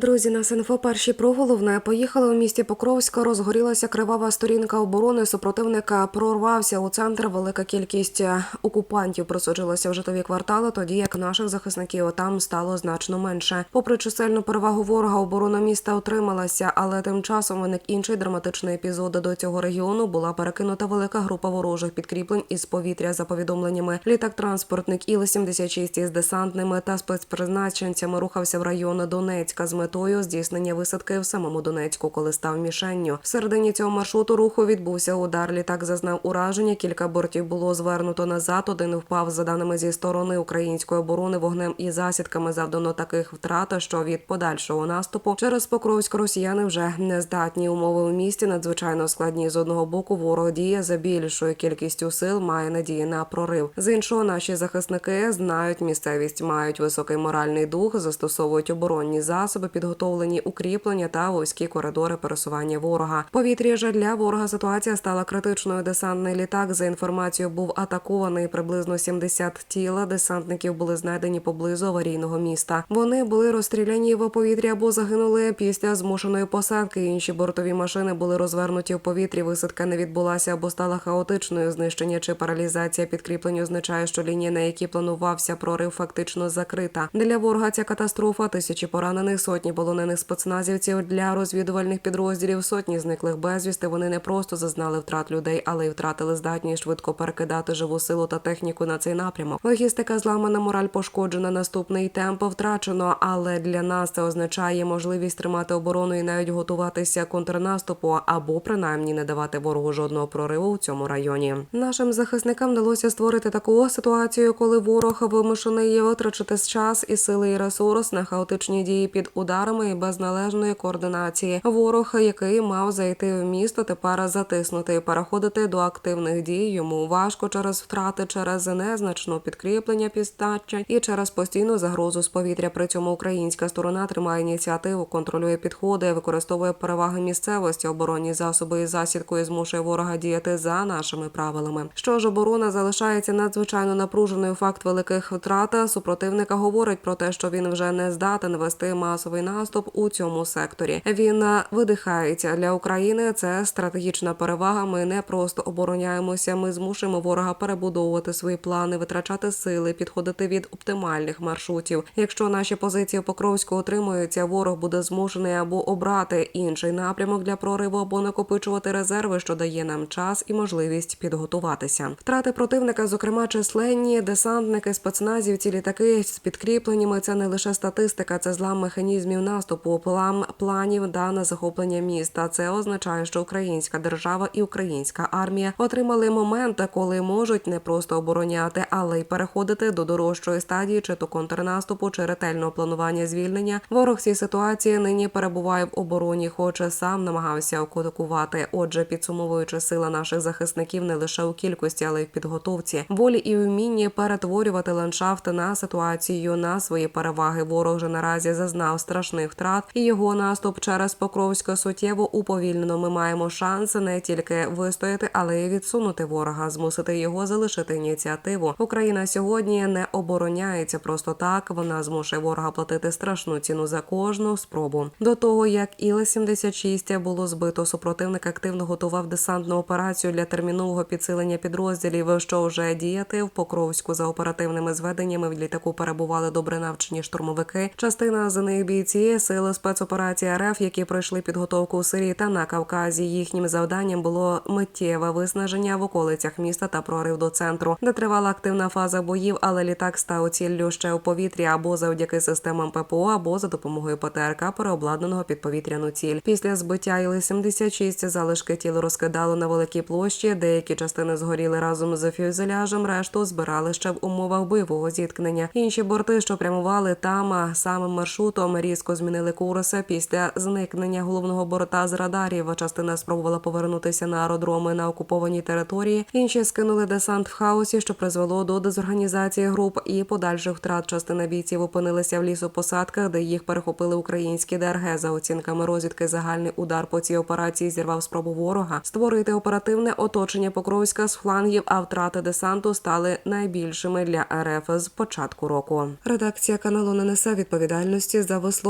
Друзі, на СНФО перші про головне поїхали у місті Покровська. Розгорілася кривава сторінка оборони. Супротивника прорвався у центр. Велика кількість окупантів просужилася в житлові квартали, тоді як наших захисників там стало значно менше. Попри чисельну перевагу ворога, оборона міста утрималася, але тим часом виник інший драматичний епізод. До цього регіону була перекинута велика група ворожих підкріплень із повітря за повідомленнями. Літак-транспортник Іл-76 із десантними та спецпризначенцями рухався в район Донецька з метою здійснення висадки в самому Донецьку, коли став мішенню. В середині цього маршруту руху відбувся удар. Літак зазнав ураження. Кілька бортів було звернуто назад. Один впав за даними зі сторони української оборони вогнем і засідками. Завдано таких втрат, що від подальшого наступу через Покровськ росіяни вже не здатні. Умови у місті надзвичайно складні. З одного боку ворог діє за більшою кількістю сил, має надії на прорив. З іншого наші захисники знають місцевість, мають високий моральний дух, застосовують оборонні засоби, підготовлені укріплення та вузькі коридори пересування ворога. В Повітрі же для ворога ситуація стала критичною. Десантний літак за інформацією був атакований. Приблизно 70 тіла десантників були знайдені поблизу аварійного міста. Вони були розстріляні в повітрі або загинули після змушеної посадки. Інші бортові машини були розвернуті в повітрі. Висадка не відбулася або стала хаотичною. Знищення чи паралізація підкріплень означає, що лінія, на якій планувався прорив, фактично закрита. Для ворога ця катастрофа тисячі поранених, сотні полонених спецназівців для розвідувальних підрозділів, сотні зниклих безвісти. Вони не просто зазнали втрат людей, але й втратили здатність швидко перекидати живу силу та техніку на цей напрямок. Логістика зламана, мораль пошкоджена. Наступний темп втрачено. Але для нас це означає можливість тримати оборону і навіть готуватися контрнаступу або принаймні не давати ворогу жодного прориву у цьому районі. Нашим захисникам вдалося створити таку ситуацію, коли ворог вимушений є витрачати час і сили і ресурс на хаотичні дії під ударами і без належної координації. Ворог, який мав зайти в місто, тепер затиснути і переходити до активних дій. Йому важко через втрати, через незначну підкріплення пістача і через постійну загрозу з повітря. При цьому українська сторона тримає ініціативу, контролює підходи, використовує переваги місцевості, оборонні засоби і засідкою змушує ворога діяти за нашими правилами. Що ж, оборона залишається надзвичайно напруженою. Факт великих втрат супротивника говорить про те, що він вже не здатен вести масовий наступ у цьому секторі. Він е, видихається для України. Це стратегічна перевага. Ми не просто обороняємося. Ми змушуємо ворога перебудовувати свої плани, витрачати сили, підходити від оптимальних маршрутів. Якщо наші позиції Покровську отримуються, ворог буде змушений або обрати інший напрямок для прориву, або накопичувати резерви, що дає нам час і можливість підготуватися. Втрати противника, зокрема численні десантники, спецназівці, літаки з підкріпленнями. Це не лише статистика, це злам механізмів наступу, план планів да на захоплення міста. Це означає, що українська держава і українська армія отримали момент, коли можуть не просто обороняти, але й переходити до дорожчої стадії, чи то контрнаступу, чи ретельного планування звільнення. Ворог цій ситуації нині перебуває в обороні, хоче сам намагався окупувати. Отже, підсумовуючи сила наших захисників не лише у кількості, але й в підготовці, волі і вмінні перетворювати ландшафт на ситуацію на свої переваги. Ворог же наразі зазнав страшних втрат, і його наступ через Покровське суттєво уповільнено. Ми маємо шанс не тільки вистояти, але й відсунути ворога, змусити його залишити ініціативу. Україна сьогодні не обороняється просто так. Вона змушує ворога платити страшну ціну за кожну спробу. До того як Іл-76 було збито, супротивник активно готував десантну операцію для термінового підсилення підрозділів, що вже діяти в Покровську за оперативними зведеннями в літаку перебували добре навчені штурмовики. Частина з них бійці сили спецоперації РФ, які пройшли підготовку у Сирії та на Кавказі. Їхнім завданням було миттєве виснаження в околицях міста та прорив до центру, де тривала активна фаза боїв, але літак став ціллю ще у повітрі або завдяки системам ППО, або за допомогою ПТРК, переобладнаного під повітряну ціль. Після збиття Іли-76 залишки тіл розкидало на великій площі. Деякі частини згоріли разом з фюзеляжем, решту збирали ще в умовах бойового зіткнення. Інші борти, що прямували там самим маршрутом, різко змінили курси після зникнення головного борта з радарів. Частина спробувала повернутися на аеродроми на окупованій території. Інші скинули десант в хаосі, що призвело до дезорганізації груп і подальших втрат. Частина бійців опинилися в лісопосадках, де їх перехопили українські ДРГ. За оцінками розвідки, загальний удар по цій операції зірвав спробу ворога створити оперативне оточення Покровська з флангів, а втрати десанту стали найбільшими для РФ з початку року. Редакція каналу не несе відповідальності за висловлення